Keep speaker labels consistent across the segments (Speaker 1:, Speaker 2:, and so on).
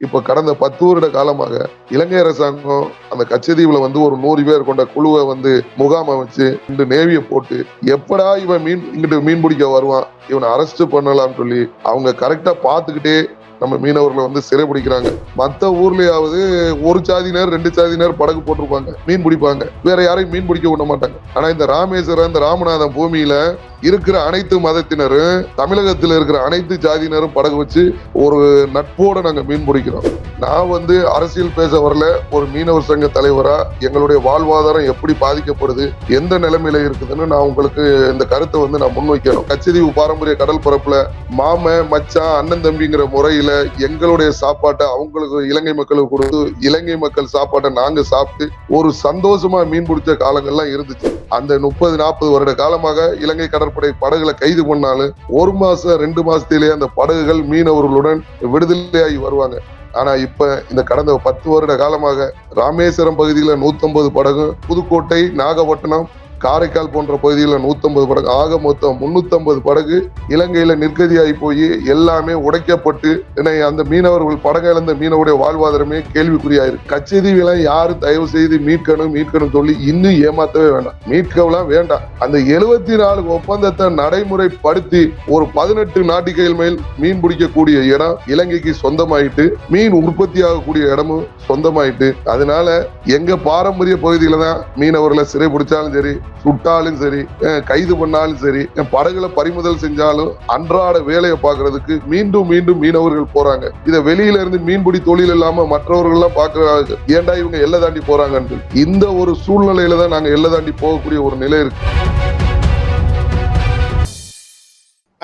Speaker 1: இப்ப கடந்த பத்து வருட காலமாக இலங்கை அரசாங்கம் அந்த கச்சதீவுல வந்து ஒரு நூறு பேர் கொண்ட குழுவை வந்து முகாம் அமைச்சு இந்த நேவியை போட்டு எப்படா இவன் மீன் இங்கிட்டு மீன் பிடிக்க வருவான் இவனை அரெஸ்ட் பண்ணலாம்னு சொல்லி அவங்க கரெக்டா பாத்துக்கிட்டே நம்ம மீனவர்களை வந்து சிறைபிடிக்கிறாங்க மத்த ஊர்லயாவது ஒரு சாதியினர் ரெண்டு சாதியினர் படகு போட்டிருப்பாங்க மீன் பிடிப்பாங்க. வேற யாரையும் மீன் பிடிக்க விட மாட்டாங்க. ஆனா இந்த ராமேஸ்வரம் இந்த ராமநாதன் பூமியில இருக்கிற அனைத்து மதத்தினரும் தமிழகத்தில் இருக்கிற அனைத்து ஜாதியினரும் படகு வச்சு ஒரு நட்போட நாங்க மீன் பிடிக்கிறோம். நான் வந்து அரசியல் பேச வரல. ஒரு மீனவர் சங்க தலைவரா எங்களுடைய வாழ்வாதாரம் எப்படி பாதிக்கப்படுது எந்த நிலைமையில இருக்குதுன்னு நான் உங்களுக்கு இந்த கருத்தை வந்து நான் முன்வைக்கணும். கச்சதீவு பாரம்பரிய கடல் பரப்புல மாம மச்சான் அண்ணன் தம்பிங்கிற முறையில எங்களுடைய சாப்பாட்டை அவங்களுக்கு இலங்கை மக்களுக்கு கொடுத்து இலங்கை மக்கள் சாப்பாட்டை நாங்க சாப்பிட்டு ஒரு சந்தோஷமா மீன் பிடிச்ச காலங்கள்லாம் இருந்துச்சு. அந்த முப்பது நாற்பது வருட காலமாக இலங்கை கடற்படை படகுகளை கைது பண்ணாலும் ஒரு மாசம் ரெண்டு மாசத்திலேயே அந்த படகுகள் மீனவர்களுடன் விடுதலையாகி வருவாங்க. ஆனா இப்ப இந்த கடந்த பத்து வருட காலமாக ராமேஸ்வரம் பகுதியில 150 படகு புதுக்கோட்டை நாகப்பட்டினம் காரைக்கால் போன்ற பகுதிகளில் 150 படகு ஆக மொத்தம் 350 படகு இலங்கையில நிர்கதியாகி போய் எல்லாமே உடைக்கப்பட்டு என்னை அந்த மீனவர்கள் படகு இழந்த மீனவருடைய வாழ்வாதாரமே கேள்விக்குறியாயிருக்கு கச்சதீவெல்லாம் யார் தயவு செய்து மீட்கணும் மீட்கணும் சொல்லி இன்னும் ஏமாத்தவே வேண்டாம். மீட்கவெல்லாம் வேண்டாம். அந்த எழுபத்தி நாலு ஒப்பந்தத்தை நடைமுறைப்படுத்தி ஒரு பதினெட்டு நாட்டிகைகள் மேல் மீன் பிடிக்கக்கூடிய இடம் இலங்கைக்கு சொந்தமாயிட்டு மீன் உற்பத்தி ஆகக்கூடிய இடமும் சொந்தமாயிட்டு அதனால எங்க பாரம்பரிய பகுதியில தான் மீனவர்களை சிறை பிடிச்சாலும் சரி சுட்டாலும் சரி கைது பண்ணாலும் சரி படகுல பறிமுதல் செஞ்சாலும் அன்றாட வேலையை பார்க்கறதுக்கு மீண்டும் மீண்டும் மீனவர்கள் போறாங்க. இதை வெளியில இருந்து மீன்பிடி தொழில் இல்லாம மற்றவர்கள் எல்லாம் பாக்குறாங்க ஏன்டா இவங்க எல்லை தாண்டி போறாங்கன்னு இந்த ஒரு சூழ்நிலையில தான் நாங்க எல்லை தாண்டி போகக்கூடிய ஒரு நிலை இருக்கு.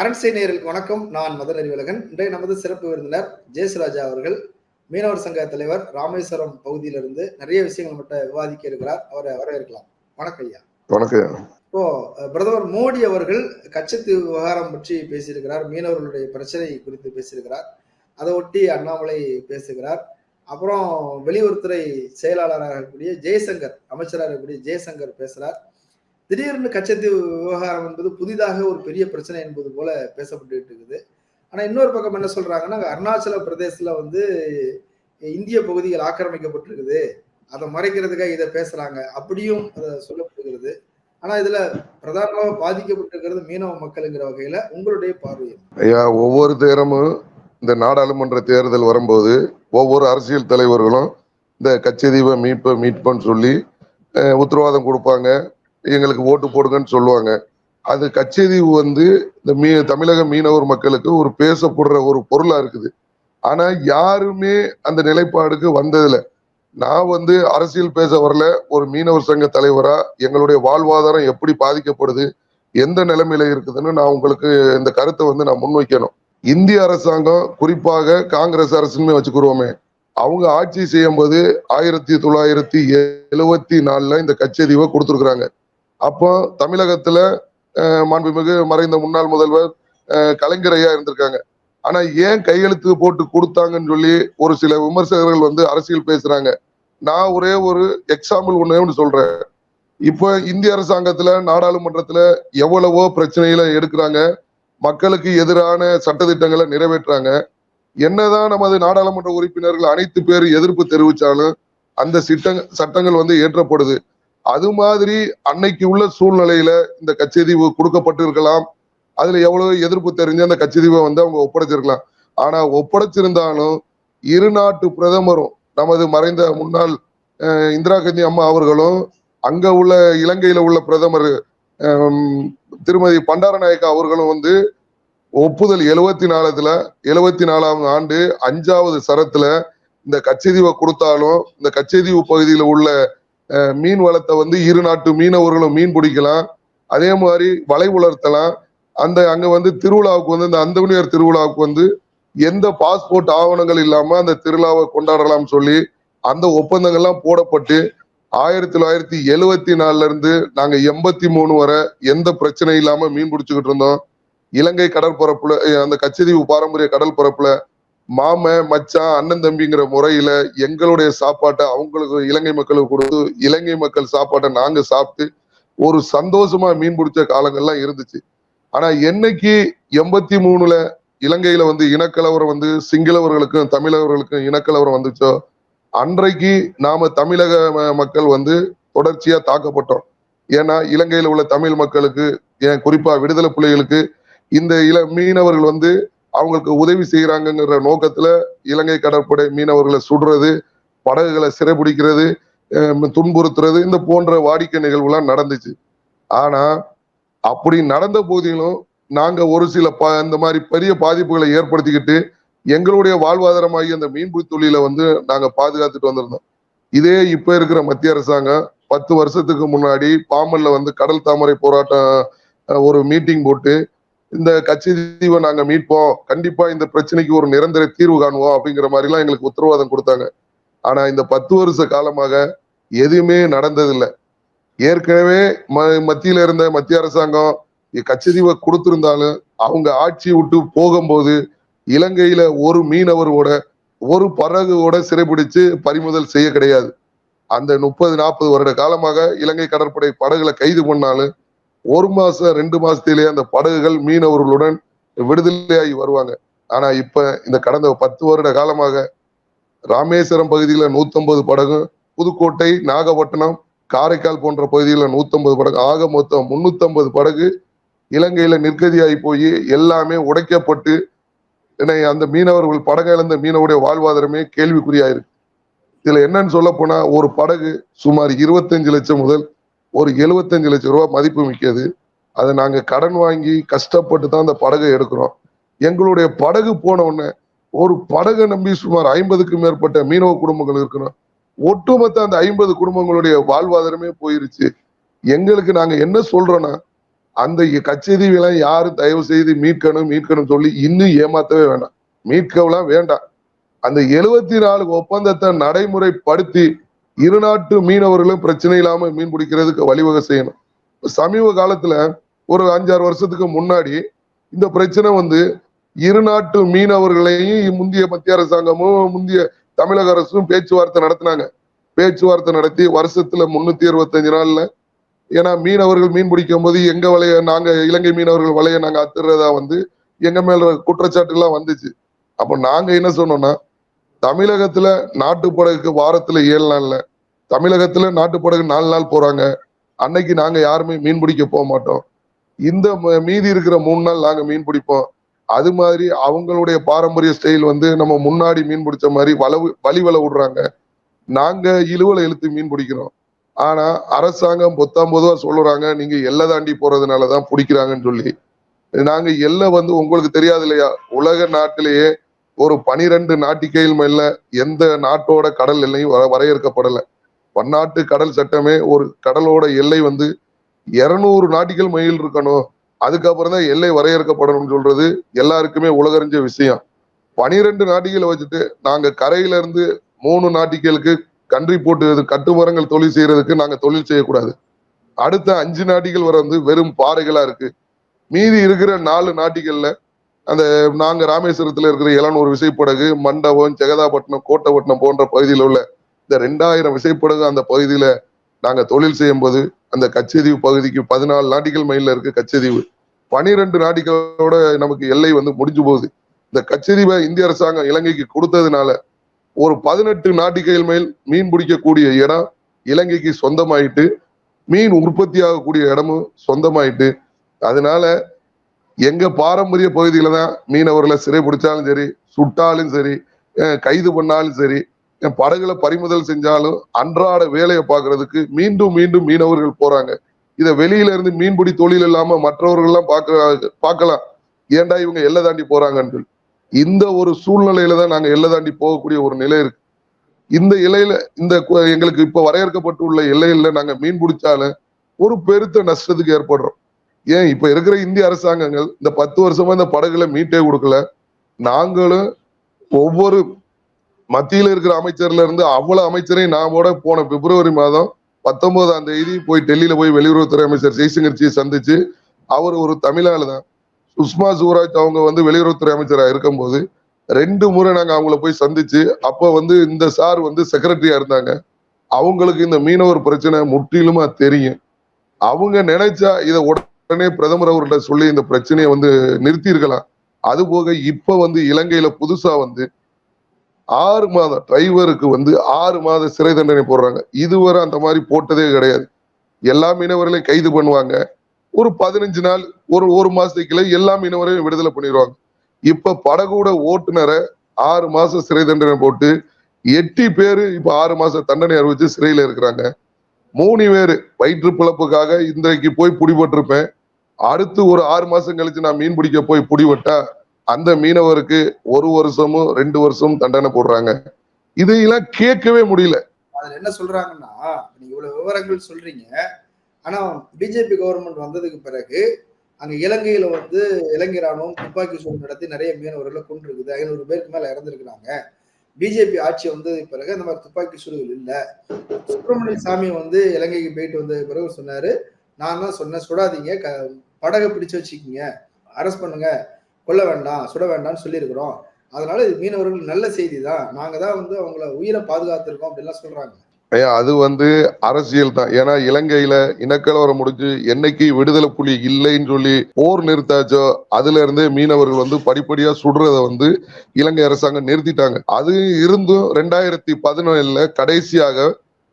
Speaker 2: அரண்சை நேயர்களுக்கு வணக்கம். நான் மதன் அறிவழகன். இன்றைய நமது சிறப்பு விருந்தினர் ஜெயசுராஜா அவர்கள் மீனவர் சங்க தலைவர் ராமேஸ்வரம் பகுதியிலிருந்து நிறைய விஷயங்கள் மட்டும் விவாதிக்க இருக்கிறார். அவரை வரவேற்கலாம். வணக்கம் ஐயா.
Speaker 1: வணக்கம்.
Speaker 2: இப்போ பிரதமர் மோடி அவர்கள் கச்சத்தீவு விவகாரம் பற்றி பேசியிருக்கிறார் மீனவர்களுடைய பிரச்சனை குறித்து பேசியிருக்கிறார். அதை ஒட்டி அண்ணாமலை பேசுகிறார். அப்புறம் வெளியுறவுத்துறை செயலாளராக இருக்கக்கூடிய ஜெய்சங்கர் அமைச்சராக இருக்கக்கூடிய ஜெய்சங்கர் பேசுறார். திடீர்னு கச்சத்தீவு விவகாரம் என்பது புதிதாக ஒரு பெரிய பிரச்சனை என்பது போல பேசப்பட்டு இருக்குது. ஆனா இன்னொரு பக்கம் என்ன சொல்றாங்கன்னா அருணாச்சல பிரதேசத்துல வந்து இந்திய பகுதிகள் ஆக்கிரமிக்கப்பட்டிருக்குது. அதை மறைக்கிறதுக்காக இதை பேசுறாங்க. அப்படியும் அதை சொல்ல இருக்கிறது ஆனா இதுல பிரதானமாக பாதிக்கப்பட்டிருக்கிறது மீனவ மக்களுங்கிற வகையில உங்களுடைய பார்வை
Speaker 1: ஐயா ஒவ்வொரு தேரமும் இந்த நாடாளுமன்ற தேர்தல் வரும்போது ஒவ்வொரு அரசியல் தலைவர்களும் இந்த கச்சதீவை மீட்பை மீட்பன்னு சொல்லி உத்தரவாதம் கொடுப்பாங்க. எங்களுக்கு ஓட்டு போடுங்கன்னு சொல்லுவாங்க. அது கச்சதீவு வந்து இந்த மீ தமிழக மீனவர் மக்களுக்கு ஒரு பேசப்படுற ஒரு பொருளா இருக்குது. ஆனா யாருமே அந்த நிலைப்பாடுக்கு வந்ததில்லை. நான் வந்து அரசியல் பேச வரல. ஒரு மீனவர் சங்க தலைவரா எங்களுடைய வாழ்வாதாரம் எப்படி பாதிக்கப்படுது எந்த நிலைமையில இருக்குதுன்னு நான் உங்களுக்கு இந்த கருத்தை வந்து நான் முன்வைக்கணும். இந்திய அரசாங்கம் குறிப்பாக காங்கிரஸ் அரசுமே வச்சுக்கிடுவோமே அவங்க ஆட்சி செய்யும் போது ஆயிரத்தி தொள்ளாயிரத்தி எழுவத்தி நாலுல இந்த கச்சதீவை கொடுத்துருக்குறாங்க. அப்போ தமிழகத்துல மாண்புமிகு மறைந்த முன்னாள் முதல்வர் அஹ், கலைஞர் ஐயா இருந்திருக்காங்க. ஆனா ஏன் கையெழுத்து போட்டு கொடுத்தாங்கன்னு சொல்லி ஒரு சில விமர்சகர்கள் வந்து அரசியல் பேசுறாங்க. நான் ஒரே ஒரு எக்ஸாம்பிள் ஒண்ணு சொல்றேன். இப்ப இந்திய அரசாங்கத்துல நாடாளுமன்றத்துல எவ்வளவோ பிரச்சனைகளை எடுக்கிறாங்க. மக்களுக்கு எதிரான சட்டத்திட்டங்களை நிறைவேற்றுறாங்க என்னதான் நமது நாடாளுமன்ற உறுப்பினர்கள் அனைத்து பேர் எதிர்ப்பு தெரிவிச்சாலும் அந்த சிட்டங் சட்டங்கள் வந்து ஏற்றப்படுது. அது மாதிரி அன்னைக்கு உள்ள சூழ்நிலையில இந்த கச்சதீவு கொடுக்கப்பட்டிருக்கலாம். அதுல எவ்வளவு எதிர்ப்பு தெரிஞ்சு அந்த கச்சதீவை வந்து அவங்க ஒப்படைச்சிருக்கலாம். ஆனா ஒப்படைச்சிருந்தாலும் இரு நாட்டு பிரதமரும் நமது மறைந்த முன்னாள் இந்திரா காந்தி அம்மா அவர்களும் அங்க உள்ள இலங்கையில உள்ள பிரதமர் திருமதி பண்டாரநாயக்கா அவர்களும் வந்து ஒப்புதல் எழுவத்தி நாலுல எழுவத்தி நாலாவது ஆண்டு அஞ்சாவது சரத்துல இந்த கச்சதீவை கொடுத்தாலும் இந்த கச்சதீவு பகுதியில் உள்ள மீன் வளத்தை வந்து இரு நாட்டு மீனவர்களும் மீன் பிடிக்கலாம். அதே மாதிரி வலை உலர்த்தலாம் அந்த அங்க வந்து திருவிழாவுக்கு வந்து இந்த அந்தோனியர் திருவிழாவுக்கு வந்து எந்த பாஸ்போர்ட் ஆவணங்கள் இல்லாம அந்த திருவிழாவை கொண்டாடலாம் சொல்லி அந்த ஒப்பந்தங்கள்லாம் போடப்பட்டு ஆயிரத்தி தொள்ளாயிரத்தி எழுவத்தி நாலுல இருந்து நாங்க எண்பத்தி மூணு வரை எந்த பிரச்சனையும் இல்லாம மீன் பிடிச்சுக்கிட்டு இருந்தோம். இலங்கை கடற்பரப்புல அந்த கச்சதீவு பாரம்பரிய கடல் பரப்புல மாம மச்சான் அண்ணன் தம்பிங்கிற முறையில எங்களுடைய சாப்பாட்டை அவங்களுக்கு இலங்கை மக்களுக்கு கொடுத்து இலங்கை மக்கள் சாப்பாட்டை நாங்க சாப்பிட்டு ஒரு சந்தோஷமா மீன் பிடிச்ச காலங்கள்லாம் இருந்துச்சு. ஆனா என்னைக்கு எண்பத்தி மூணுல இலங்கையில வந்து இனக்கலவரம் வந்து சிங்களவர்களுக்கும் தமிழர்களுக்கும் இனக்கலவரம் வந்துச்சோ அன்றைக்கு நாம தமிழக மக்கள் வந்து தொடர்ச்சியா தாக்கப்பட்டோம். ஏன்னா இலங்கையில உள்ள தமிழ் மக்களுக்கு ஏன் குறிப்பா விடுதலை புலிகளுக்கு இந்த இள மீனவர்கள் வந்து அவங்களுக்கு உதவி செய்யறாங்கிற நோக்கத்துல இலங்கை கடற்படை மீனவர்களை சுடுறது படகுகளை சிறைபிடிக்கிறது துன்புறுத்துறது இந்த போன்ற வாடிக்கை நிகழ்வுலாம் நடந்துச்சு. ஆனா அப்படி நடந்த போதிலும் நாங்க ஒரு சில ப இந்த மாதிரி பெரிய பாதிப்புகளை ஏற்படுத்திக்கிட்டு எங்களுடைய வாழ்வாதாரமாகி அந்த மீன்பிடி தொழிலை வந்து நாங்க பாதுகாத்துட்டு வந்திருந்தோம். இதே இப்ப இருக்கிற மத்திய அரசாங்கம் பத்து வருஷத்துக்கு முன்னாடி பாமல்ல வந்து கடல் தாமரை போராட்டம் ஒரு மீட்டிங் போட்டு இந்த கச்சத்தீவை நாங்க மீட்போம் கண்டிப்பா இந்த பிரச்சனைக்கு ஒரு நிரந்தர தீர்வு காணுவோம் அப்படிங்கிற மாதிரி எல்லாம் எங்களுக்கு உத்தரவாதம் கொடுத்தாங்க. ஆனா இந்த பத்து வருஷ காலமாக எதுவுமே நடந்ததில்லை. ஏற்கனவே ம- மத்தியில இருந்த மத்திய அரசாங்கம் கச்சதீவை கொடுத்திருந்தாலும் அவங்க ஆட்சி விட்டு போகும்போது இலங்கையில ஒரு மீனவரோட ஒரு பறகுவோட சிறைபிடிச்சு பறிமுதல் செய்ய கிடையாது. அந்த முப்பது நாற்பது வருட காலமாக இலங்கை கடற்படை படகுகளை கைது பண்ணாலும் ஒரு மாசம் ரெண்டு மாசத்திலேயே அந்த படகுகள் மீனவர்களுடன் விடுதலையாகி வருவாங்க. ஆனா இப்ப இந்த கடந்த பத்து வருட காலமாக ராமேஸ்வரம் பகுதியில 150 படகும் புதுக்கோட்டை நாகப்பட்டினம் காரைக்கால் போன்ற பகுதியில் நூற்றம்பது படகு ஆக மொத்தம் 350 படகு இலங்கையில நிற்கதியாகி போய் எல்லாமே உடைக்கப்பட்டு என்னை அந்த மீனவர்கள் படகு இழந்த மீனவருடைய வாழ்வாதாரமே கேள்விக்குறியாயிருக்கு. இதுல என்னன்னு சொல்ல போனா ஒரு படகு சுமார் 25 லட்சம் முதல் ஒரு 75 லட்சம் ரூபாய் மதிப்பு மிக்கது. அதை நாங்க கடன் வாங்கி கஷ்டப்பட்டு தான் அந்த படகை எடுக்கிறோம். எங்களுடைய படகு போன உடனே ஒரு படகை நம்பி சுமார் ஐம்பதுக்கும் மேற்பட்ட மீனவ குடும்பங்கள் இருக்கணும் ஒட்டுமொத்த அந்த ஐம்பது குடும்பங்களுடைய வாழ்வாதாரமே போயிருச்சு. எங்களுக்கு நாங்க என்ன சொல்றோம்னா அந்த கச்சேரிவெல்லாம் யாரும் தயவு செய்து மீட்கணும் மீட்கணும் சொல்லி இன்னும் ஏமாத்தவே வேண்டாம் மீட்கவெல்லாம் வேண்டாம். அந்த எழுவத்தி நாலு ஒப்பந்தத்தை நடைமுறைப்படுத்தி இரு நாட்டு மீனவர்களும் பிரச்சனை இல்லாம மீன் பிடிக்கிறதுக்கு வழிவகை செய்யணும். சமீப காலத்துல ஒரு அஞ்சாறு வருஷத்துக்கு முன்னாடி இந்த பிரச்சனை வந்து இரு நாட்டு மீனவர்களையும் முந்தைய மத்திய அரசாங்கமும் முந்தைய தமிழக அரசும் பேச்சுவார்த்தை நடத்தினாங்க. பேச்சுவார்த்தை நடத்தி வருஷத்துல முன்னூத்தி அறுபத்தஞ்சு நாள்ல. ஏன்னா மீனவர்கள் மீன் பிடிக்கும் போது எங்க வலைய நாங்க இலங்கை மீனவர்கள் வலைய நாங்க அத்துறதா வந்து எங்க மேல குற்றச்சாட்டு எல்லாம் வந்துச்சு. அப்ப நாங்க என்ன சொன்னோம்னா தமிழகத்துல நாட்டுப்படகுக்கு வாரத்துல ஏழு நாள்ல தமிழகத்துல நாட்டுப்படகு நாலு நாள் போறாங்க. அன்னைக்கு நாங்க யாருமே மீன் பிடிக்க போக மாட்டோம். இந்த ம- மீதி இருக்கிற மூணு நாள் நாங்க மீன் பிடிப்போம். அது மாதிரி அவங்களுடைய பாரம்பரிய ஸ்டைல் வந்து நம்ம முன்னாடி மீன் பிடிச்ச மாதிரி வளவு வழி வலை விடுறாங்க. நாங்க இழுவலை இழுத்து மீன் பிடிக்கிறோம். ஆனா அரசாங்கம் பொத்தாம் பொதுவா சொல்லுறாங்க நீங்க எல்லை தாண்டி போறதுனாலதான் பிடிக்கிறாங்கன்னு சொல்லி. நாங்க எல்லை வந்து உங்களுக்கு தெரியாது இல்லையா? உலக நாட்டிலேயே ஒரு பனிரெண்டு நாட்டிக்கையில் மேல எந்த நாட்டோட கடல் எல்லையும் வர- பன்னாட்டு கடல் சட்டமே ஒரு கடலோட எல்லை வந்து இருநூறு நாட்டிக்கல் மைல் இருக்கணும். அதுக்கப்புறம் தான் எல்லை வரையறுக்கப்படணும்னு சொல்றது எல்லாருக்குமே உலகறிஞ்ச விஷயம். பனிரெண்டு நாட்டிகளை வச்சுட்டு நாங்க கரையில இருந்து மூணு நாட்டிகளுக்கு கன்றி போட்டு கட்டுமரங்கள் தொழில் செய்யறதுக்கு நாங்க தொழில் செய்யக்கூடாது. அடுத்த அஞ்சு நாட்டிகள் வர வந்து வெறும் பாறைகளா இருக்கு. மீதி இருக்கிற நாலு நாட்டிகள்ல அந்த நாங்க ராமேஸ்வரத்துல இருக்கிற இளநூறு விசைப்படகு மண்டபம் ஜெகதாபட்டினம் கோட்டப்பட்டினம் போன்ற பகுதியில் உள்ள இந்த ரெண்டாயிரம் விசைப்படகு அந்த பகுதியில நாங்க தொழில் செய்யும் போது அந்த கச்சதீவு பகுதிக்கு பதினாலு நாட்டிகள் மைல்ல இருக்கு கச்சதீவு பனிரெண்டு நாடுகளோட நமக்கு எல்லை வந்து முடிஞ்சு போகுது. இந்த கச்சேரிவை இந்திய அரசாங்கம் இலங்கைக்கு கொடுத்ததுனால ஒரு பதினெட்டு நாட்டிகைகள் மேல் மீன் பிடிக்கக்கூடிய இடம் இலங்கைக்கு சொந்தமாயிட்டு மீன் உற்பத்தி ஆகக்கூடிய இடமும் சொந்தமாயிட்டு அதனால எங்க பாரம்பரிய பகுதியில தான் மீனவர்களை சிறை பிடிச்சாலும் சரி சுட்டாலும் சரி கைது பண்ணாலும் சரி படகுல பறிமுதல் செஞ்சாலும் அன்றாட வேலையை பார்க்கறதுக்கு மீண்டும் மீண்டும் மீனவர்கள் போறாங்க. இதை வெளியில இருந்து மீன்பிடி தொழில் இல்லாம மற்றவர்கள் எல்லாம் பார்க்க பார்க்கலாம். ஏன்டா இவங்க எல்லை தாண்டி போறாங்கன்னு இந்த ஒரு சூழ்நிலையில தான் நாங்க எல்லை தாண்டி போகக்கூடிய ஒரு நிலை இருக்கு. இந்த இலையில இந்த எங்களுக்கு இப்ப வரையறுக்கப்பட்டுள்ள எல்லையில நாங்க மீன் பிடிச்சாலும் ஒரு பெருத்த நஷ்டத்துக்கு ஏற்படுறோம். ஏன்? இப்ப இருக்கிற இந்திய அரசாங்கங்கள் இந்த பத்து வருஷமா இந்த படகுல மீட்டே கொடுக்கல. நாங்களும் ஒவ்வொரு மத்தியில இருக்கிற அமைச்சர்ல இருந்து அவ்வளவு அமைச்சரையும் நாமோட போன பிப்ரவரி மாதம் பத்தொன்பதாம் தேதி போய் டெல்லியில போய் வெளியுறவுத்துறை அமைச்சர் ஜெய்சங்கர்ஜியை சந்திச்சு அவர் ஒரு தமிழாளு தான். சுஷ்மா சுவராஜ் அவங்க வந்து வெளியுறவுத்துறை அமைச்சராக இருக்கும்போது ரெண்டு முறை நாங்கள் அவங்கள போய் சந்திச்சு அப்போ வந்து இந்த சார் வந்து செக்ரட்டரியா இருந்தாங்க. அவங்களுக்கு இந்த மீனவர் பிரச்சனை முற்றிலுமா தெரியும். அவங்க நினைச்சா இதை உடனே பிரதமர் அவர்கிட்ட சொல்லி இந்த பிரச்சனையை வந்து நிறுத்தியிருக்கலாம். அது போக இப்போ வந்து இலங்கையில புதுசா வந்து ஆறு மாதம் டிரைவருக்கு வந்து ஆறு மாத சிறை தண்டனை போடுறாங்க. இதுவரை அந்த மாதிரி போட்டதே கிடையாது. எல்லா மீனவர்களையும் கைது பண்ணுவாங்க. ஒரு பதினஞ்சு நாள் ஒரு ஒரு மாசத்துக்குள்ள எல்லா மீனவரையும் விடுதலை பண்ணிடுவாங்க. இப்ப படகூட ஓட்டுநரை ஆறு மாசம் சிறை தண்டனை போட்டு எட்டு பேரு இப்ப ஆறு மாசம் தண்டனை அறிவிச்சு சிறையில இருக்கிறாங்க. மூணு பேர் வயிற்று பிழப்புக்காக இன்றைக்கு போய் பிடிபட்டிருப்பேன். அடுத்து ஒரு ஆறு மாசம் கழிச்சு நான் மீன் பிடிக்க போய் பிடிபட்டா அந்த மீனவருக்கு ஒரு வருஷமும் ரெண்டு வருஷமும் தண்டனை போடுறாங்க. இதையெல்லாம் கேட்கவே முடியல.
Speaker 2: அதுல என்ன சொல்றாங்கன்னா நீங்க இவ்வளவு விவரங்கள் சொல்றீங்க. ஆனா பிஜேபி கவர்மெண்ட் வந்ததுக்கு பிறகு அங்க இலங்கையில வந்து இலங்கை ராணுவம் துப்பாக்கி சூடு நடத்தி நிறைய மீனவர்களை கொண்டிருக்குது ஐநூறு பேருக்கு மேல இறந்துருக்குறாங்க. பிஜேபி ஆட்சி வந்ததுக்கு பிறகு அந்த மாதிரி துப்பாக்கி சூடுகள் இல்லை. சுப்பிரமணிய சாமி வந்து இலங்கைக்கு போயிட்டு வந்த பிறகு சொன்னாரு நான் தான் சொன்னேன் சுடாதீங்க. க படகை பிடிச்சு வச்சுக்கிங்க. அரெஸ்ட் பண்ணுங்க. கொல்ல வேண்டாம் சுட வேண்டாம்னு சொல்லியிருக்கிறோம். அதனால இது மீனவர்கள் நல்ல செய்தி தான் நாங்க தான் வந்து அவங்கள உயிரை பாதுகாத்திருக்கோம் அப்படின்லாம் சொல்றாங்க.
Speaker 1: ஐயா, அது வந்து அரசியல் தான். ஏன்னா இலங்கையில இனக்கலவரம் முடிஞ்சு என்னைக்கு விடுதலை புலி இல்லைன்னு சொல்லி போர் நிறுத்தாச்சோ அதுல இருந்தே மீனவர்கள் வந்து படிப்படியா சுடுறத வந்து இலங்கை அரசாங்கம் நிறுத்திட்டாங்க. அது இருந்தும் ரெண்டாயிரத்தி பதினேழுல கடைசியாக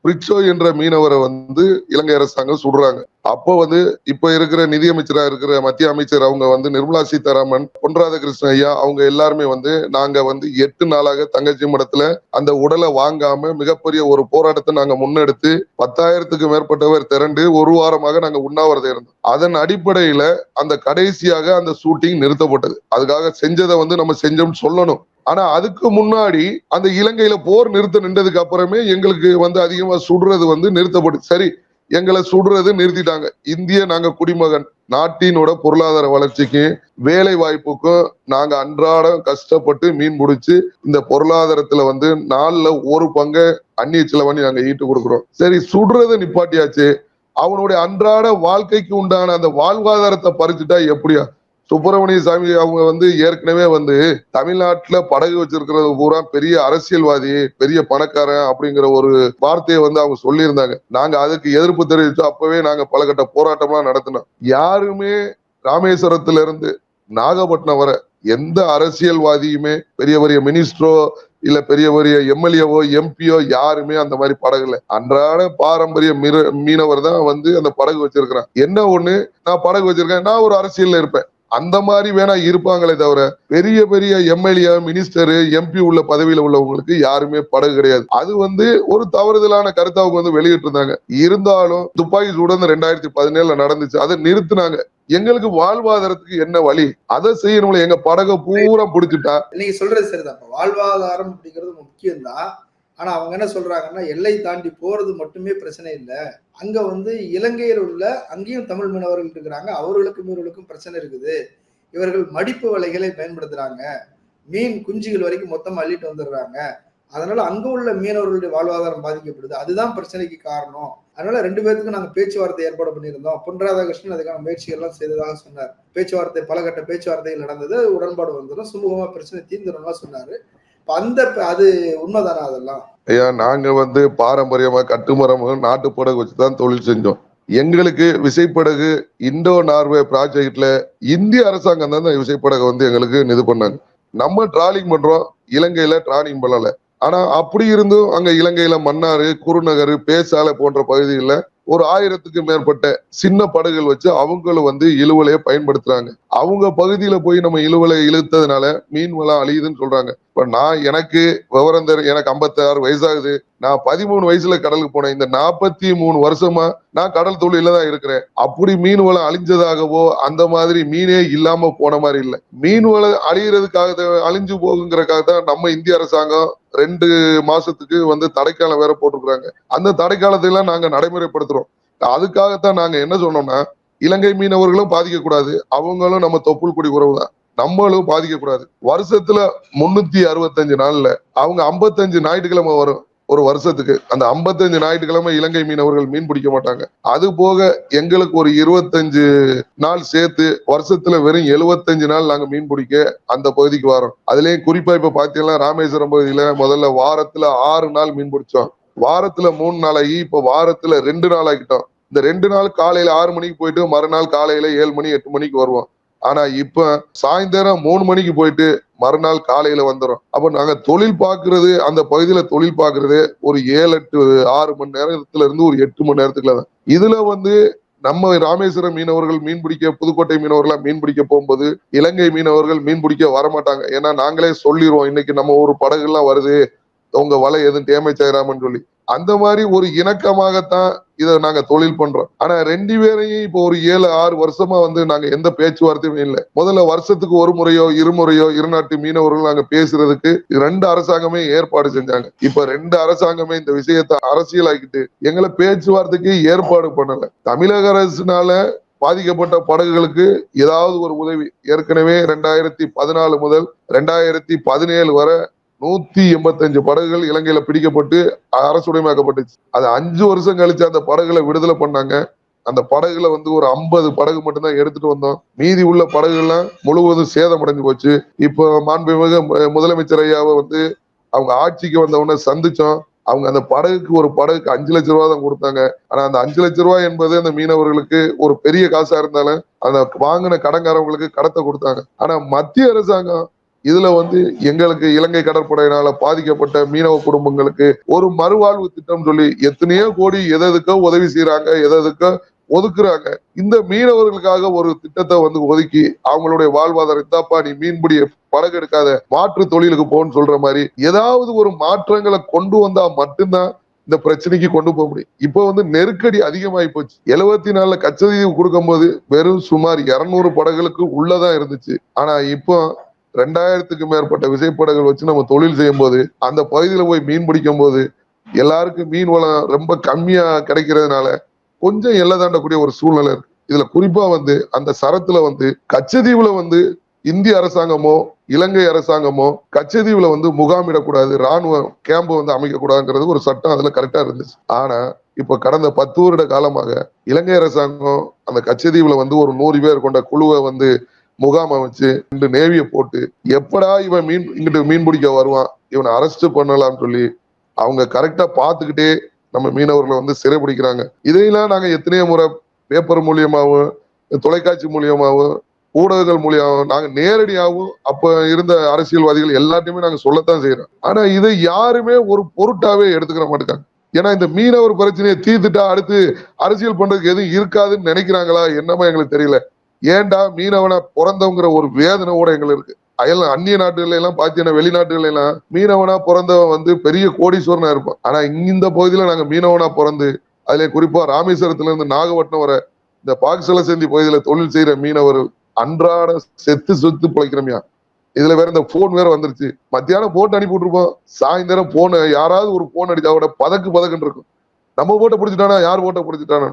Speaker 1: பிரிச்சோ என்ற மீனவரை வந்து இலங்கை அரசாங்கம் சுடுறாங்க. அப்போ வந்து இப்ப இருக்கிற நிதியமைச்சரா இருக்கிற மத்திய அமைச்சர் அவங்க வந்து நிர்மலா சீதாராமன் பொன் ராதாகிருஷ்ண ஐயா அவங்க எல்லாருமே வந்து நாங்க வந்து எட்டு நாளாக தங்கச்சி மடத்துல அந்த உடலை வாங்காம மிகப்பெரிய ஒரு போராட்டத்தை நாங்க முன்னெடுத்து பத்தாயிரத்துக்கு மேற்பட்டவர் திரண்டு ஒரு வாரமாக நாங்க உண்ணாவிரதம் இருந்தோம். அதன் அடிப்படையில அந்த கடைசியாக அந்த ஷூட்டிங் நிறுத்தப்பட்டது. அதுக்காக செஞ்சதை வந்து நம்ம செஞ்சோம்னு சொல்லணும். ஆனா அதுக்கு முன்னாடி அந்த இலங்கையில போர் நிறுத்த நின்றதுக்கு அப்புறமே எங்களுக்கு வந்து அதிகமா சுடுறது வந்து நிறுத்தப்பட்டு சரி எங்களை சுடுறது நிறுத்திட்டாங்க. இந்திய நாங்க குடிமகன் நாட்டினோட பொருளாதார வளர்ச்சிக்கு வேலை வாய்ப்புக்கும் நாங்க அன்றாடம் கஷ்டப்பட்டு மீன் பிடிச்சு இந்த பொருளாதாரத்துல வந்து நாலுல ஒரு பங்கை அந்நிய செலவாணி நாங்க ஈட்டு கொடுக்குறோம். சரி சுடுறதை நிப்பாட்டியாச்சு. அவனுடைய அன்றாட வாழ்க்கைக்கு உண்டான அந்த வாழ்வாதாரத்தை பறிச்சுட்டா எப்படியா? சுப்பிரமணிய சாமி அவங்க வந்து ஏற்கனவே வந்து தமிழ்நாட்டுல படகு வச்சிருக்கிறது பூரா பெரிய அரசியல்வாதி பெரிய பணக்காரன் அப்படிங்கிற ஒரு வார்த்தையை வந்து அவங்க சொல்லியிருந்தாங்க. நாங்க அதுக்கு எதிர்ப்பு தெரிவித்து அப்பவே நாங்க பல கட்ட போராட்டம்லாம் நடத்தினோம். யாருமே ராமேஸ்வரத்துல இருந்து நாகப்பட்டினம் வர எந்த அரசியல்வாதியுமே பெரிய பெரிய மினிஸ்டரோ இல்ல பெரிய பெரிய எம்எல்ஏவோ எம்பியோ யாருமே அந்த மாதிரி படகுல அன்றாட பாரம்பரிய மீன மீனவர் தான் வந்து அந்த படகு வச்சிருக்கிறான். என்ன ஒண்ணு? நான் படகு வச்சிருக்கேன். நான் ஒரு அரசியல்ல இருப்பேன். அந்த மாதிரி வேணா இருப்பாங்களே தவிர பெரிய பெரிய எம்எல்ஏ மினிஸ்டர் எம்பி உள்ள பதவியில உள்ளவங்களுக்கு யாருமே படகு கிடையாது. அது வந்து ஒரு தவறுதலான கருத்தை அவங்க வந்து வெளியிட்டு இருந்தாங்க இருந்தாலும் துப்பாக்கி சூடு ரெண்டாயிரத்தி பதினேழுல நடந்துச்சு. அதை நிறுத்தினாங்க. எங்களுக்கு வாழ்வாதாரத்துக்கு என்ன வழி? அதை செய்யணும்ல. எங்க படகை பூரா பிடிச்சிட்டா.
Speaker 2: நீங்க சொல்றது சரிதான். வாழ்வாதாரம் அப்படிங்கிறது முக்கியம் தான் ஆனா அவங்க என்ன சொல்றாங்கன்னா எல்லை தாண்டி போறது மட்டுமே பிரச்சனை இல்லை. அங்க வந்து இலங்கையில் உள்ள அங்கேயும் தமிழ் மீனவர்கள் இருக்கிறாங்க. அவர்களுக்கும் இவர்களுக்கும் பிரச்சனை இருக்குது. இவர்கள் மடிப்பு வலைகளை பயன்படுத்துறாங்க. மீன் குஞ்சுகள் வரைக்கும் மொத்தம் அள்ளிட்டு வந்துடுறாங்க. அதனால அங்க உள்ள மீனவர்களுடைய வாழ்வாதாரம் பாதிக்கப்படுது. அதுதான் பிரச்சனைக்கு காரணம். அதனால ரெண்டு பேருக்கும் நாங்க பேச்சுவார்த்தை ஏற்பாடு பண்ணியிருந்தோம். பொன் ராதாகிருஷ்ணன் அதுக்கான முயற்சிகள் எல்லாம் செய்ததாக சொன்னார். பேச்சுவார்த்தை பலகட்ட பேச்சுவார்த்தைகள் நடந்தது. உடன்பாடு வந்துடும் சுமூகமா பிரச்சனை தீர்ந்துடும் சொன்னாரு. அந்த அது உண்மைதானா அதெல்லாம்?
Speaker 1: ஐயா நாங்க வந்து பாரம்பரியமா கட்டுமரம் நாட்டு படகு வச்சுதான் தொழில் செஞ்சோம். எங்களுக்கு விசைப்படகு இந்தோ நார்வே ப்ராஜெக்ட்ல இந்திய அரசாங்கம் தான் விசைப்படகு வந்து எங்களுக்கு இது பண்ணாங்க. நம்ம டிராலிங் பண்றோம் இலங்கையில டிராலிங் பண்ணல. ஆனா அப்படி இருந்தும் அங்க இலங்கையில மன்னாறு குருநகர் பேசாலை போன்ற பகுதிகளில் ஒரு ஆயிரத்துக்கு மேற்பட்ட சின்ன படகுகள் வச்சு அவங்களும் வந்து இழுவலையை பயன்படுத்துறாங்க. அவங்க பகுதியில போய் நம்ம இழுவலை இழுத்ததுனால மீன் வளம் அழியுதுன்னு சொல்றாங்க. இப்போ நான் எனக்கு விவரம் தெரியும் எனக்கு ஐம்பத்தாறு வயசாகுது. நான் பதிமூணு வயசுல கடலுக்கு போனேன். இந்த நாற்பத்தி மூணு வருஷமா நான் கடல் தொழில தான் இருக்கிறேன். அப்படி மீன் வளம் அழிஞ்சதாகவோ அந்த மாதிரி மீனே இல்லாம போன மாதிரி இல்லை. மீன் வளம் அழியறதுக்காக அழிஞ்சு போகுங்கிறக்காக தான் நம்ம இந்திய அரசாங்கம் ரெண்டு மாசத்துக்கு வந்து தடைக்காலம் வேற போட்டிருக்கிறாங்க. அந்த தடைக்காலத்தை எல்லாம் நாங்க நடைமுறைப்படுத்துறோம். அதுக்காகத்தான் நாங்க என்ன சொன்னோம்னா இலங்கை மீனவர்களும் பாதிக்க கூடாது அவங்களும் நம்ம தொப்புள் குடி உறவு தான் நம்மளும் பாதிக்கக்கூடாது வருஷத்துல முன்னூத்தி அறுபத்தஞ்சு நாள்ல அவங்க 55 ஞாயிற்றுக்கிழமை வரும். ஒரு வருஷத்துக்கு. அந்த 55 ஞாயிற்றுக்கிழமை இலங்கை மீனவர்கள் மீன் பிடிக்க மாட்டாங்க. அது போக எங்களுக்கு ஒரு இருபத்தஞ்சு நாள் சேர்த்து வருஷத்துல வெறும் 75 நாள் நாங்க மீன் பிடிக்க அந்த பகுதிக்கு வரோம். அதுலயும் குறிப்பா இப்ப பாத்தீங்கன்னா ராமேஸ்வரம் பகுதியில முதல்ல வாரத்துல ஆறு நாள் மீன் பிடிச்சோம். வாரத்துல மூணு நாளாகி இப்ப வாரத்துல ரெண்டு நாள் ஆகிட்டோம் இந்த ரெண்டு நாள் காலையில ஆறு மணிக்கு போயிட்டு மறுநாள் காலையில ஏழு மணி எட்டு மணிக்கு வருவோம். ஆனா இப்ப சாயந்தரம் மூணு மணிக்கு போயிட்டு மறுநாள் காலையில வந்துடும் அப்ப நாங்க தொழில் பார்க்கிறது அந்த பகுதியில தொழில் பார்க்கிறது ஒரு ஏழு எட்டு ஆறு மணி நேரத்துல இருந்து ஒரு எட்டு மணி நேரத்துக்குள்ள தான். இதுல வந்து நம்ம ராமேஸ்வரம் மீனவர்கள் மீன் பிடிக்க புதுக்கோட்டை மீனவர்களா மீன் பிடிக்க போகும்போது இலங்கை மீனவர்கள் மீன் பிடிக்க வரமாட்டாங்க. ஏன்னா நாங்களே சொல்லிடுவோம் இன்னைக்கு நம்ம ஒரு படகுலாம் வருது உங்க வலை எதுவும் டேமேஜ் ஆயிராமன்னு சொல்லி. அந்த மாதிரி ஒரு இணக்கமாகத்தான் இதை நாங்க தொழில் பண்றோம். ஆனா ரெண்டு பேரையும் இப்போ ஒரு ஏழு ஆறு வருஷமா வந்து நாங்க எந்த பேச்சுவார்த்தையுமே இல்லை. முதல்ல வருஷத்துக்கு ஒரு முறையோ இருமுறையோ இருநாட்டு மீனவர்கள் நாங்க பேசுறதுக்கு ரெண்டு அரசாங்கமே ஏற்பாடு செஞ்சாங்க. இப்ப ரெண்டு அரசாங்கமே இந்த விஷயத்தை அரசியலாக்கிட்டு எங்களை பேச்சுவார்த்தைக்கு ஏற்பாடு பண்ணல. தமிழக அரசுனால பாதிக்கப்பட்ட படகுகளுக்கு ஏதாவது ஒரு உதவி. ஏற்கனவே ரெண்டாயிரத்தி பதினாலு முதல் ரெண்டாயிரத்தி பதினேழு வரை நூத்தி எண்பத்தஞ்சு படகுகள் இலங்கையில பிடிக்கப்பட்டு அரசுடைமையாக்கப்பட்டுச்சு அது அஞ்சு வருஷம் கழிச்சு அந்த படகுகளை விடுதலை பண்ணாங்க. அந்த படகுல வந்து ஒரு ஐம்பது படகு மட்டும்தான் எடுத்துட்டு வந்தோம். மீதி உள்ள படகுகள்லாம் முழுவதும் சேதமடைஞ்சு போச்சு. இப்போ மாண்புமிகு மு- முதலமைச்சர் ஐயாவை வந்து அவங்க ஆட்சிக்கு வந்தவொடனே சந்திச்சோம். அவங்க அந்த படகுக்கு ஒரு படகுக்கு அஞ்சு லட்ச ரூபா தான் கொடுத்தாங்க. ஆனா அந்த அஞ்சு லட்ச ரூபாய் என்பது அந்த மீனவர்களுக்கு ஒரு பெரிய காசா இருந்தாலும் அந்த வாங்கின கடன்காரவங்களுக்கு கடத்தை கொடுத்தாங்க. ஆனா மத்திய அரசாங்கம் இதுல வந்து எங்களுக்கு இலங்கை கடற்படையினால பாதிக்கப்பட்ட மீனவ குடும்பங்களுக்கு ஒரு மறுவாழ்வு திட்டம் சொல்லி எத்தனையோ கோடி எதற்கோ உதவி செய்யறாங்க எதற்கோ ஒதுக்குறாங்க. இந்த மீனவர்களுக்காக ஒரு திட்டத்தை வந்து ஒதுக்கி அவங்களுடைய வாழ்வாதாரம் இந்தாப்பா நீ மீன்பிடி படகு எடுக்காத மாற்று தொழிலுக்கு போன்னு சொல்ற மாதிரி ஏதாவது ஒரு மாற்றங்களை கொண்டு வந்தா மட்டும்தான் இந்த பிரச்சனைக்கு கொண்டு போக முடியும். இப்போ வந்து நெருக்கடி அதிகமாகி போச்சு. எழுபத்தி நாலுல கச்சதீவு கொடுக்கும் போது வெறும் சுமார் இருநூறு படகுகளுக்கு உள்ளதான் இருந்துச்சு. ஆனா இப்போ ரெண்டாயிரத்துக்கு மேற்பட்ட விசைப்படகுகள் வச்சு நம்ம தொழில் செய்யும் போது அந்த பகுதியில் போய் மீன் பிடிக்கும் போது எல்லாருக்கும் மீன் வளம் ரொம்ப கம்மியா கிடைக்கிறதுனால கொஞ்சம் எல்லை தாண்டக்கூடிய ஒரு சூழ்நிலை இருக்கு. இதுல குறிப்பா வந்து அந்த சரத்துல வந்து கச்சதீவுல வந்து இந்திய அரசாங்கமோ இலங்கை அரசாங்கமோ கச்சதீவுல வந்து முகாமிடக்கூடாது ராணுவ கேம்பை வந்து அமைக்கக்கூடாதுங்கிறது ஒரு சட்டம் அதுல கரெக்டா இருந்துச்சு. ஆனா இப்ப கடந்த பத்து வருட காலமாக இலங்கை அரசாங்கம் அந்த கச்சதீவுல வந்து ஒரு நூறு பேர் கொண்ட குழுவை வந்து முகாம் அமைச்சு ரெண்டு நேவியை போட்டு எப்படா இவன் மீன் இங்கிட்டு மீன் பிடிக்க வருவான் இவனை அரெஸ்ட் பண்ணலாம்னு சொல்லி அவங்க கரெக்டா பார்த்துக்கிட்டே நம்ம மீனவர்களை வந்து சிறைபிடிக்கிறாங்க இதையெல்லாம் நாங்க எத்தனையோ முறை பேப்பர் மூலியமாகவும் தொலைக்காட்சி மூலியமாகவும் ஊடகங்கள் மூலியமாகவும் நாங்க நேரடியாகவும் அப்ப இருந்த அரசியல்வாதிகள் எல்லாத்தையுமே நாங்க சொல்லத்தான் செய்யறோம் ஆனா இதை யாருமே ஒரு பொருட்டாவே எடுத்துக்கிற மாட்டாங்க ஏன்னா இந்த மீனவர் பிரச்சனையை தீர்த்துட்டா அடுத்து அரசியல் பண்றதுக்கு எதுவும் இருக்காதுன்னு நினைக்கிறாங்களா என்னமோ எங்களுக்கு தெரியல. ஏன்டா மீனவனா பிறந்தவங்கிற ஒரு வேதனை கூட எங்களுக்கு இருக்கு. அயல் அந்நிய நாடுகள்ல எல்லாம் பாத்தீங்கன்னா வெளிநாட்டுகள்ல எல்லாம் மீனவனா பிறந்தவன் வந்து பெரிய கோடீஸ்வரனா இருப்பான். ஆனா இங்க இந்த பகுதியில நாங்க மீனவனா பிறந்து அதுல குறிப்பா ராமேஸ்வரத்துல இருந்து நாகப்பட்டினம் வர இந்த பாக்சல செந்தி பகுதியில தொழில் செய்யற மீனவர் அன்றாட செத்து செத்து பிழைக்கிறோம்யா. இதுல வேற இந்த போன் வேற வந்துருச்சு. மத்தியானம் போட்டு அனுப்பி விட்டுருப்போம். சாயந்தரம் போன் யாராவது ஒரு போன் அடிச்சா கூட பதக்கு பதக்குன்னு இருக்கும். நம்ம போட்டை பிடிச்சிட்டானா யார் போட்டை பிடிச்சிட்டானா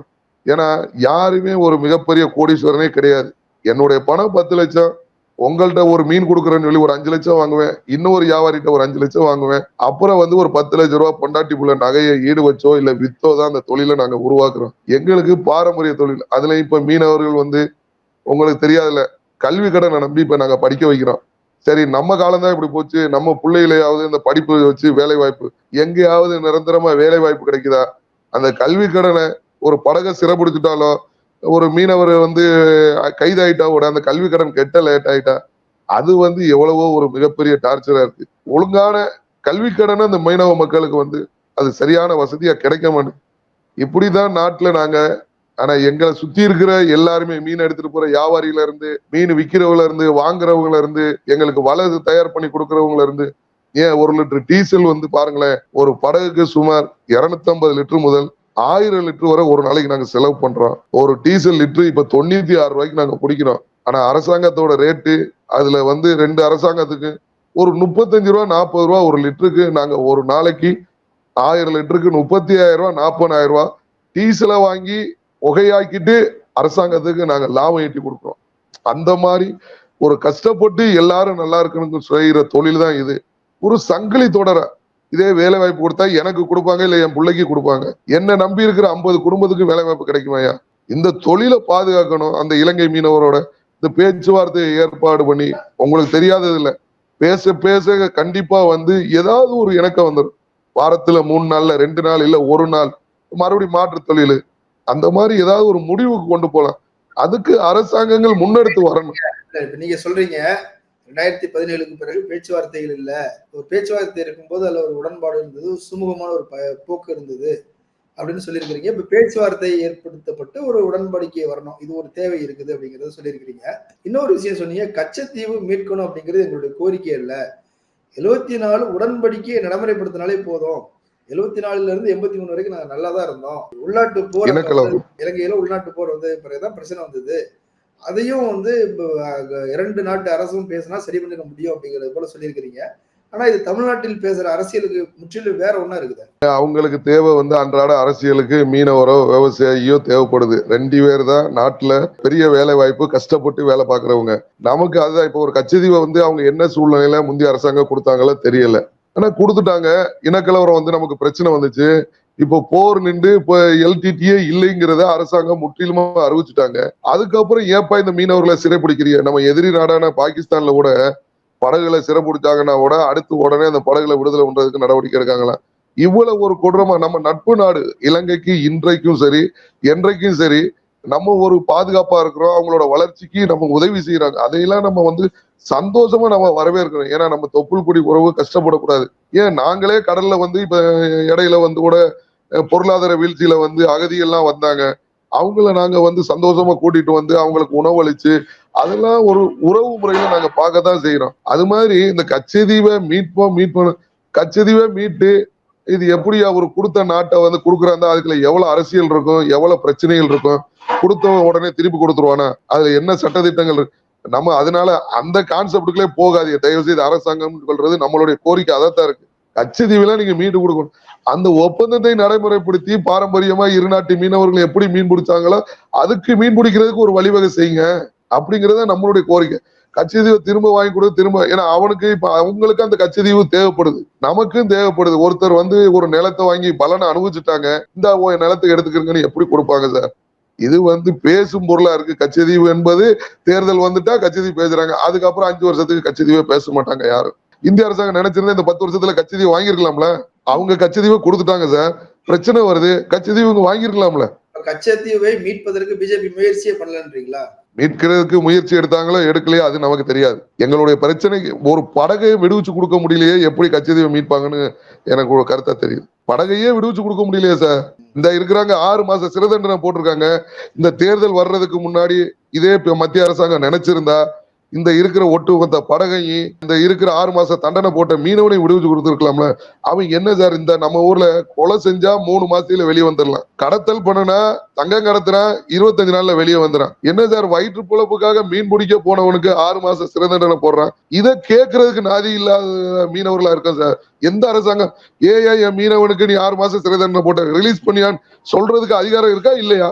Speaker 1: ஏன்னா யாருமே ஒரு மிகப்பெரிய கோடீஸ்வரனே கிடையாது. என்னுடைய பணம் பத்து லட்சம் உங்கள்கிட்ட ஒரு மீன் கொடுக்குறேன்னு சொல்லி ஒரு அஞ்சு லட்சம் வாங்குவேன். இன்னொரு வியாபாரிகிட்ட ஒரு அஞ்சு லட்சம் வாங்குவேன். அப்புறம் வந்து ஒரு பத்து லட்சம் ரூபா பொண்டாட்டி புள்ள நகையை ஈடு வச்சோ இல்ல வித்தோ தான் அந்த தொழிலை நாங்க உருவாக்குறோம். எங்களுக்கு பாரம்பரிய தொழில். அதுல இப்ப மீனவர்கள் வந்து உங்களுக்கு தெரியாதுல்ல கல்வி கடனை நம்பி இப்ப நாங்க படிக்க வைக்கிறோம். சரி நம்ம காலம் தான் இப்படி போச்சு. நம்ம பிள்ளைகளையாவது இந்த படிப்பு வச்சு வேலை வாய்ப்பு எங்கேயாவது நிரந்தரமா வேலை வாய்ப்பு கிடைக்குதா? அந்த கல்வி கடனை ஒரு படகை சிறப்பிடிச்சிட்டாலோ ஒரு மீனவர் வந்து கைதாயிட்டா கூட அந்த கல்வி கடன் கெட்ட லேட் ஆயிட்டா அது வந்து எவ்வளவோ ஒரு மிகப்பெரிய டார்ச்சரா இருக்கு. ஒழுங்கான கல்வி கடனை அந்த மீனவ மக்களுக்கு வந்து அது சரியான வசதியா கிடைக்க மாட்டேங்குது. இப்படிதான் நாட்டுல நாங்க ஆனா எங்களை சுத்தி இருக்கிற எல்லாருமே மீன் எடுத்துட்டு போற வியாபாரியில இருந்து மீன் விக்கிறவங்கள இருந்து வாங்குறவங்கள இருந்து எங்களுக்கு வலை தயார் பண்ணி கொடுக்கறவங்கள இருந்து ஏன் ஒரு லிட்டர் டீசல் வந்து பாருங்களேன் ஒரு படகுக்கு சுமார் 250 லிட்டர் முதல் ஆயிரம் லிட்டர் வரை ஒரு நாளைக்கு நாங்க செலவு பண்றோம். ஒரு டீசல் லிட்டர் இப்ப தொண்ணூத்தி ஆறு ரூபாய்க்கு நாங்க பிடிக்கிறோம் ஆனா அரசாங்கத்தோட ரேட்டு அதுல வந்து ரெண்டு அரசாங்கத்துக்கு ஒரு முப்பத்தஞ்சு ரூபா நாற்பது ரூபா ஒரு லிட்டருக்கு நாங்க ஒரு நாளைக்கு ஆயிரம் லிட்டருக்கு முப்பத்தி ஆயிரம் ரூபா நாற்பதாயிரம் ரூபா டீசலை வாங்கி புகையாக்கிட்டு அரசாங்கத்துக்கு நாங்க லாபம் ஈட்டி கொடுக்குறோம். அந்த மாதிரி ஒரு கஷ்டப்பட்டு எல்லாரும் நல்லா இருக்கணும்னு செய்யற தொழில் தான் இது. ஒரு சங்கிலி தொடரை இதே வேலை வாய்ப்பு கொடுத்தா எனக்கு கொடுப்பாங்க இல்ல என் பிள்ளைக்கு கொடுப்பாங்க. என்ன நம்பி இருக்கிற ஐம்பது குடும்பத்துக்கு வேலை வாய்ப்பு கிடைக்குமாயா இந்த தொழிலை பாதுகாக்கணும் அந்த இலங்கை மீனவரோட இந்த பேச்சுவார்த்தையை ஏற்பாடு பண்ணி உங்களுக்கு தெரியாதது இல்ல. பேச பேச கண்டிப்பா வந்து ஏதாவது ஒரு இணக்கம் வந்துடும் வாரத்துல மூணு நாள்ல ரெண்டு நாள் இல்ல ஒரு நாள் மறுபடியும் மாற்று தொழில். அந்த மாதிரி ஏதாவது ஒரு முடிவுக்கு கொண்டு போலாம். அதுக்கு அரசாங்கங்கள் முன்னெடுத்து வரணும்.
Speaker 2: நீங்க சொல்றீங்க ரெண்டாயிரத்தி பதினேழுக்கு பிறகு பேச்சுவார்த்தைகள் இல்ல. ஒரு பேச்சுவார்த்தை இருக்கும்போது அதுல ஒரு உடன்பாடு இருந்தது ஒரு சுமூகமான ஒரு போக்கு இருந்தது அப்படின்னு சொல்லியிருக்கிறீங்க. இப்ப பேச்சுவார்த்தை ஏற்படுத்தப்பட்டு ஒரு உடன்படிக்கை வரணும். இது ஒரு தேவை இருக்குது அப்படிங்கறத சொல்லியிருக்கிறீங்க. இன்னொரு விஷயம் சொன்னீங்க கச்சத்தீவு மீட்கணும் அப்படிங்கிறது எங்களுடைய கோரிக்கை இல்ல. எழுவத்தி நாலு உடன்படிக்கையை நடைமுறைப்படுத்தினாலே போதும். எழுவத்தி நாலுல இருந்து எண்பத்தி மூணு வரைக்கும் நாங்க நல்லா தான் இருந்தோம். உள்நாட்டு போர். இலங்கையில உள்நாட்டு போர் வந்த பிறகுதான் பிரச்சனை வந்தது. அதையும் வந்து இரண்டு நாட்டு அரசும் பேசினா சரி பண்ணிட முடியும் அப்படிங்கறது போல சொல்லியிருக்கிறீங்க. ஆனா இது தமிழ்நாட்டில் பேசுற அரசியலுக்கு முற்றிலும் வேற ஒண்ணா இருக்குது.
Speaker 1: அவங்களுக்கு தேவை வந்து அன்றாட அரசியலுக்கு மீனவரோ விவசாயியோ தேவைப்படுது. ரெண்டு பேர் தான் நாட்டுல பெரிய வேலை வாய்ப்பு கஷ்டப்பட்டு வேலை பாக்குறவங்க நமக்கு அதுதான் இப்போ ஒரு கச்சதீவை வந்து அவங்க என்ன சூழ்நிலையில முந்தைய அரசாங்கம் கொடுத்தாங்களோ தெரியல. ஆனா கொடுத்துட்டாங்க. இனக்கலவரம் வந்து நமக்கு பிரச்சனை வந்துச்சு. இப்போ போர் நின்று இப்போ எல்டிடியே இல்லைங்கிறத அரசாங்கம் முற்றிலுமா அறிவிச்சுட்டாங்க. அதுக்கப்புறம் ஏப்பா இந்த மீனவர்களை சிறைப்பிடிக்கிறீங்க நம்ம எதிரி நாடான பாகிஸ்தான்ல கூட படகுகளை சிறைப்பிடிச்சாங்கன்னா கூட அடுத்து உடனே அந்த படகுகளை விடுதலை பண்றதுக்கு நடவடிக்கை எடுக்காங்களா? இவ்வளவு ஒரு கொடூரமா நம்ம நட்பு நாடு இலங்கைக்கு இன்றைக்கும் சரி என்றைக்கும் சரி நம்ம ஒரு பாதுகாப்பா இருக்கிறோம் அவங்களோட வளர்ச்சிக்கு நம்ம உதவி செய்யறாங்க அதையெல்லாம் நம்ம வந்து சந்தோஷமா நம்ம வரவேற்கிறோம் ஏன்னா நம்ம தொப்புள் குடி உறவு கஷ்டப்படக்கூடாது. ஏன்? நாங்களே கடல்ல வந்து இப்ப இடையில வந்து கூட பொருளாதார வீழ்ச்சியில வந்து அகதிகள்லாம் வந்தாங்க. அவங்கள நாங்க வந்து சந்தோஷமா கூட்டிட்டு வந்து அவங்களுக்கு உணவளிச்சு அதெல்லாம் ஒரு உறவு முறையில நாங்க பார்க்க தான் செய்யறோம் அது மாதிரி இந்த கச்சதீவை மீட்போம் மீட்போம் கச்சதீவை மீட்டு இது எப்படி அவர் கொடுத்த நாட்டை வந்து கொடுக்குறாங்க அதுக்குள்ள எவ்வளவு அரசியல் இருக்கும் எவ்வளவு பிரச்சனைகள் இருக்கும் கொடுத்தவன் உடனே திருப்பி கொடுத்துருவானா அதுல என்ன சட்டத்திட்டங்கள் இருக்கு? நம்ம அதனால அந்த கான்செப்டுக்குள்ளே போகாதீங்க. தயவு செய்து அரசாங்கம் சொல்றது நம்மளுடைய கோரிக்கை அதைத்தான் இருக்கு. கச்சதீவெல்லாம் நீங்க மீட்டு கொடுக்கணும். அந்த ஒப்பந்தத்தை நடைமுறைப்படுத்தி பாரம்பரியமா இரு நாட்டு மீனவர்கள் எப்படி மீன் பிடிச்சாங்களோ அதுக்கு மீன் பிடிக்கிறதுக்கு ஒரு வழிவகை செய்யுங்க அப்படிங்கறத நம்மளுடைய கோரிக்கை. கச்சதீவை திரும்ப வாங்கி கொடுத்து திரும்ப ஏன்னா அவனுக்கு இப்ப அவங்களுக்கு அந்த கச்சதீவு தேவைப்படுது. நமக்கும் தேவைப்படுது. ஒருத்தர் வந்து ஒரு நிலத்தை வாங்கி பலனை அனுபவிச்சுட்டாங்க. இந்த நிலத்துக்கு நிலத்தை எடுத்துக்கிறீங்கன்னு எப்படி கொடுப்பாங்க சார் இது வந்து பேசும் பொருளா இருக்கு. கச்சதீவு என்பது தேர்தல் வந்துட்டா கச்சதீவு பேசுறாங்க. அதுக்கப்புறம் அஞ்சு வருஷத்துக்கு கச்சதீவே பேச மாட்டாங்க யாரும். இந்திய அரசாங்கம் நினைச்சிருந்தா இந்த பத்து வருஷத்துல கச்சதீவு வாங்கியிருக்கலாம்ல? அவங்க கச்சதீவை கொடுத்துட்டாங்க சார். பிரச்சனை வருது. கச்சதீவு இவங்க வாங்கியிருக்கலாம்ல.
Speaker 2: கச்சத்தீவை மீட்பதற்கு பிஜேபி முயற்சியே பண்ணலன்றீங்களா?
Speaker 1: மீட்கிறதுக்கு முயற்சி எடுத்தாங்களோ எடுக்கலையோ அது நமக்கு தெரியாது. எங்களுடைய பிரச்சனைக்கு ஒரு படகை விடுவிச்சு கொடுக்க முடியலையே எப்படி கச்சதீவை மீட்பாங்கன்னு எனக்கு ஒரு கருத்தா தெரியுது. படகையே விடுவிச்சு கொடுக்க முடியலையே சார். இந்த இருக்கிறாங்க ஆறு மாச சிறை தண்டனை போட்டிருக்காங்க. இந்த தேர்தல் வர்றதுக்கு முன்னாடி இதே மத்திய அரசாங்கம் நினைச்சிருந்தா இந்த இருக்கிற ஒட்டுமொத்த படகையும் இந்த இருக்கிற ஆறு மாச தண்டனை போட்ட மீனவனையும் விடுவிச்சு கொடுத்துருக்கலாம்ல. அவன் என்ன சார் இந்த நம்ம ஊர்ல கொலை செஞ்சா மூணு மாசத்துல வெளியே வந்துடலாம். கடத்தல் பண்ணனா தங்கம் கடத்துனா இருபத்தஞ்சு நாள்ல வெளியே வந்துறான். என்ன சார் வயிற்று பிழப்புக்காக மீன் பிடிக்க போனவனுக்கு ஆறு மாசம் சிறை தண்டனை போடுறான்? இதை கேட்கறதுக்கு நாதி இல்லாத மீனவர்களா இருக்கோம் சார்? எந்த அரசாங்கம்? ஏஐ என் மீனவனுக்கு நீ ஆறு மாசம் சிறை தண்டனை போட்ட ரிலீஸ் பண்ணியான்னு சொல்றதுக்கு அதிகாரம் இருக்கா இல்லையா?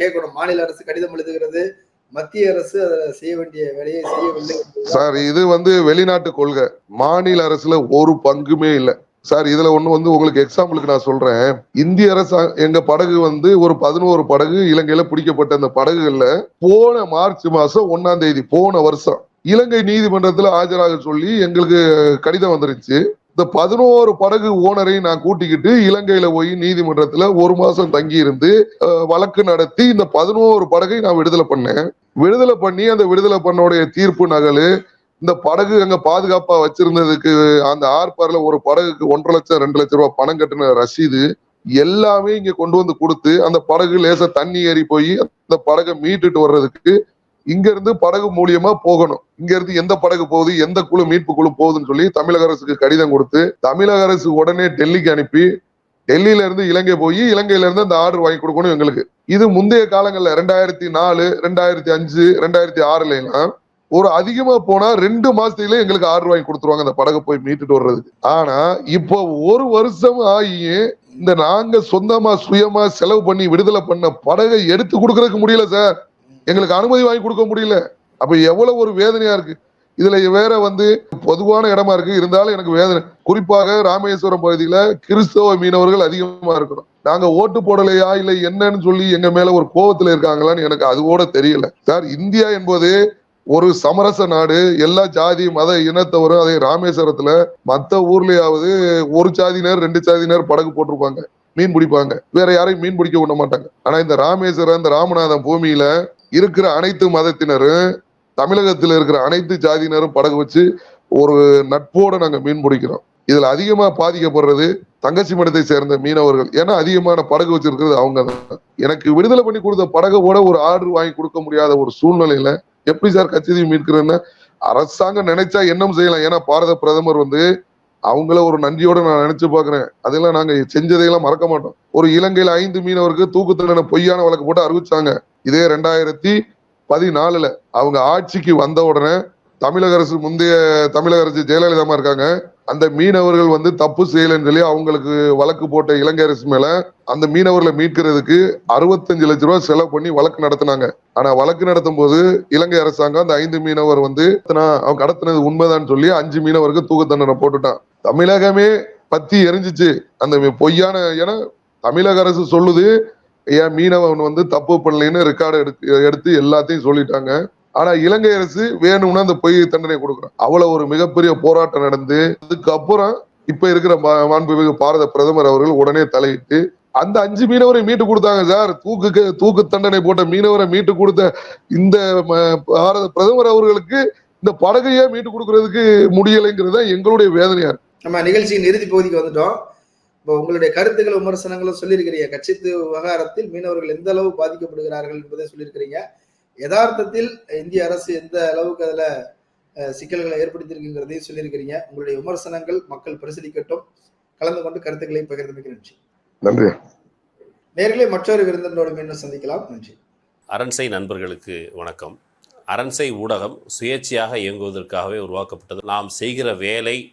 Speaker 2: கேட்கணும். மாநில அரசு கடிதம் எழுதுகிறது. மத்திய அரசு செய்ய வேண்டிய வேலையை செய்யவில்லை
Speaker 1: சார் இது வந்து வெளிநாட்டு கொள்கை. மாநில அரசுல ஒரு பங்குமே இல்லை. சார் இதுல ஒண்ணு வந்து உங்களுக்கு எக்ஸாம்பிளுக்கு நான் சொல்றேன். இந்திய அரசு எங்க படகு வந்து ஒரு பதினோரு படகு இலங்கையில பிடிக்கப்பட்ட அந்த படகுகள்ல போன மார்ச் மாசம் ஒன்னாம் தேதி போன வருஷம் இலங்கை நீதிமன்றத்துல ஆஜராக சொல்லி எங்களுக்கு கடிதம் வந்துருச்சு. இந்த பதினோரு படகு ஓனரையும் நான் கூட்டிக்கிட்டு இலங்கையில போய் நீதிமன்றத்துல ஒரு மாசம் தங்கி இருந்து வழக்கு நடத்தி இந்த பதினோரு படகை நான் விடுதலை பண்ணேன். விடுதலை பண்ணி அந்த விடுதலை பண்ணோடைய தீர்ப்பு நகலு. இந்த படகு அங்க பாதுகாப்பா வச்சிருந்ததுக்கு அந்த ஆர்பார்ல ஒரு படகுக்கு ஒன்றரை லட்சம் ரெண்டு லட்சம் ரூபாய் பணம் கட்டின ரசீது எல்லாமே இங்க கொண்டு வந்து கொடுத்து அந்த படகு லேசா தண்ணி ஏறி போய் அந்த படகை மீட்டுட்டு வர்றதுக்கு இங்க இருந்து படகு மூலியமா போகணும். இங்க இருந்து எந்த படகு போகுது எந்த குழு மீட்பு குழு போகுதுன்னு சொல்லி தமிழக அரசுக்கு கடிதம் கொடுத்து தமிழக அரசு உடனே டெல்லிக்கு அனுப்பி டெல்லியில இருந்து இலங்கை போய் இலங்கையில இருந்து அந்த ஆர்டர் வாங்கி கொடுக்கணும் எங்களுக்கு. இது முந்தைய காலங்கள்ல ரெண்டாயிரத்தி நாலு ரெண்டாயிரத்தி அஞ்சு ரெண்டாயிரத்தி ஆறுல எல்லாம் ஒரு அதிகமா போனா ரெண்டு மாசத்துல எங்களுக்கு ஆர்டர் வாங்கி கொடுத்துருவாங்க அந்த படகு போய் மீட்டுட்டு வர்றதுக்கு. ஆனா இப்போ ஒரு வருஷம் ஆகி இந்த நாங்க சொந்தமா சுயமா செலவு பண்ணி விடுதலை பண்ண படகை எடுத்து கொடுக்கறதுக்கு முடியல சார். எங்களுக்கு அனுமதி வாங்கி கொடுக்க முடியல. அப்ப எவ்வளவு ஒரு வேதனையா இருக்கு. இதுல வேற வந்து பொதுவான இடமா இருக்கு. இருந்தாலும் எனக்கு வேதனை. குறிப்பாக ராமேஸ்வரம் பகுதியில கிறிஸ்தவ மீனவர்கள் அதிகமா இருக்கிறோம் நாங்க ஓட்டு போடலையா இல்ல என்னன்னு சொல்லி எங்க மேல ஒரு கோபத்துல இருக்காங்களான்னு எனக்கு அதுவோட தெரியல. சார் இந்தியா என்பது ஒரு சமரச நாடு. எல்லா ஜாதி மத இனத்தவரும் அதே ராமேஸ்வரத்துல மத்த ஊர்லயாவது ஒரு சாதியினர் ரெண்டு சாதியினர் படகு போட்டிருப்பாங்க. மீன் பிடிப்பாங்க. வேற யாரையும் மீன் பிடிக்க விட மாட்டாங்க. ஆனா இந்த ராமேஸ்வரம் இந்த ராமநாதன் பூமியில இருக்கிற அனைத்து மதத்தினரும் தமிழகத்தில் இருக்கிற அனைத்து ஜாதியினரும் படகு வச்சு ஒரு நட்போட நாங்கள் மீன் பிடிக்கிறோம். இதில் அதிகமாக பாதிக்கப்படுறது தங்கச்சி மடத்தை சேர்ந்த மீனவர்கள். ஏன்னா அதிகமான படகு வச்சிருக்கிறது அவங்க தான் எனக்கு விடுதலை பண்ணி கொடுத்த படகோட ஒரு ஆர்டர் வாங்கி கொடுக்க முடியாத ஒரு சூழ்நிலையில எப்படி சார் கச்சதீவு மீட்கிறேன்னா அரசாங்கம் நினைச்சா என்ன செய்யலாம். ஏன்னா பாரத பிரதமர் வந்து அவங்கள ஒரு நன்றியோட நான் நினைச்சு பாக்குறேன் அதெல்லாம் நாங்க செஞ்சதையெல்லாம் மறக்க மாட்டோம். ஒரு இலங்கையில ஐந்து மீனவருக்கு தூக்கு தண்டனை பொய்யான வழக்கு போட்டு அறிவிச்சாங்க. இதே ரெண்டாயிரத்தி பதினாலுல அவங்க ஆட்சிக்கு வந்த உடனே தமிழக அரசு முந்தைய தமிழக அரசு ஜெயலலிதாமா இருக்காங்க. அந்த மீனவர்கள் வந்து தப்பு செய்யலைன்னு சொல்லி அவங்களுக்கு வழக்கு போட்ட இலங்கை அரசு மேல அந்த மீனவர்களை மீட்கிறதுக்கு அறுபத்தஞ்சு லட்ச ரூபாய் செலவு பண்ணி வழக்கு நடத்தினாங்க. ஆனா வழக்கு நடத்தும் போது இலங்கை அரசாங்கம் அந்த ஐந்து மீனவர் வந்து அவங்க கடத்தினது உண்மைதான் சொல்லி அஞ்சு மீனவருக்கு தூக்கு தண்டனை போட்டுட்டான். தமிழகமே பத்தி எரிஞ்சிச்சு. அந்த பொய்யான ஏன்னா தமிழக அரசு சொல்லுது. ஏன் மீனவன் வந்து தப்பு பண்ணலைன்னு ரெக்கார்டு எடுத்து எடுத்து எல்லாத்தையும் சொல்லிட்டாங்க. ஆனா இலங்கை அரசு வேணும்னா அந்த பொய் தண்டனை கொடுக்குறான். அவ்வளவு ஒரு மிகப்பெரிய போராட்டம் நடந்து அதுக்கப்புறம் இப்ப இருக்கிற மா- மாண்புமிகு பாரத பிரதமர் அவர்கள் உடனே தலையிட்டு அந்த அஞ்சு மீனவரை மீட்டு கொடுத்தாங்க சார். தூக்கு தூக்கு தண்டனை போட்ட மீனவரை மீட்டு கொடுத்த இந்த ம- பாரத பிரதமர் அவர்களுக்கு இந்த படகையே மீட்டு கொடுக்கறதுக்கு முடியலைங்கிறது எங்களுடைய வேதனையா இருக்கு.
Speaker 2: நம்ம நிகழ்ச்சியின் இறுதி பகுதிக்கு வந்துட்டோம். இப்போ உங்களுடைய கருத்துக்கள் விமர்சனங்களும் சொல்லியிருக்கிறீங்க. கட்சித்து விவகாரத்தில் மீனவர்கள் எந்த அளவு பாதிக்கப்படுகிறார்கள் என்பதை சொல்லியிருக்கிறீங்க. யதார்த்தத்தில் இந்திய அரசு எந்த அளவுக்கு அதுல சிக்கல்களை ஏற்படுத்தியிருக்குங்கிறதையும் சொல்லியிருக்கிறீங்க. உங்களுடைய விமர்சனங்கள் மக்கள் பரிசீலிக்கட்டும். கலந்து கொண்டு கருத்துக்களை பகிர்ந்தமைக்கு நன்றி.
Speaker 1: நன்றி.
Speaker 2: நேர்களே மற்றொரு விருந்தினோடு மீண்டும் சந்திக்கலாம். நன்றி.
Speaker 3: அரண்சை நண்பர்களுக்கு வணக்கம். அரண்சை ஊடகம் சுயேட்சையாக இயங்குவதற்காகவே உருவாக்கப்பட்டது. நாம் செய்கிற வேலை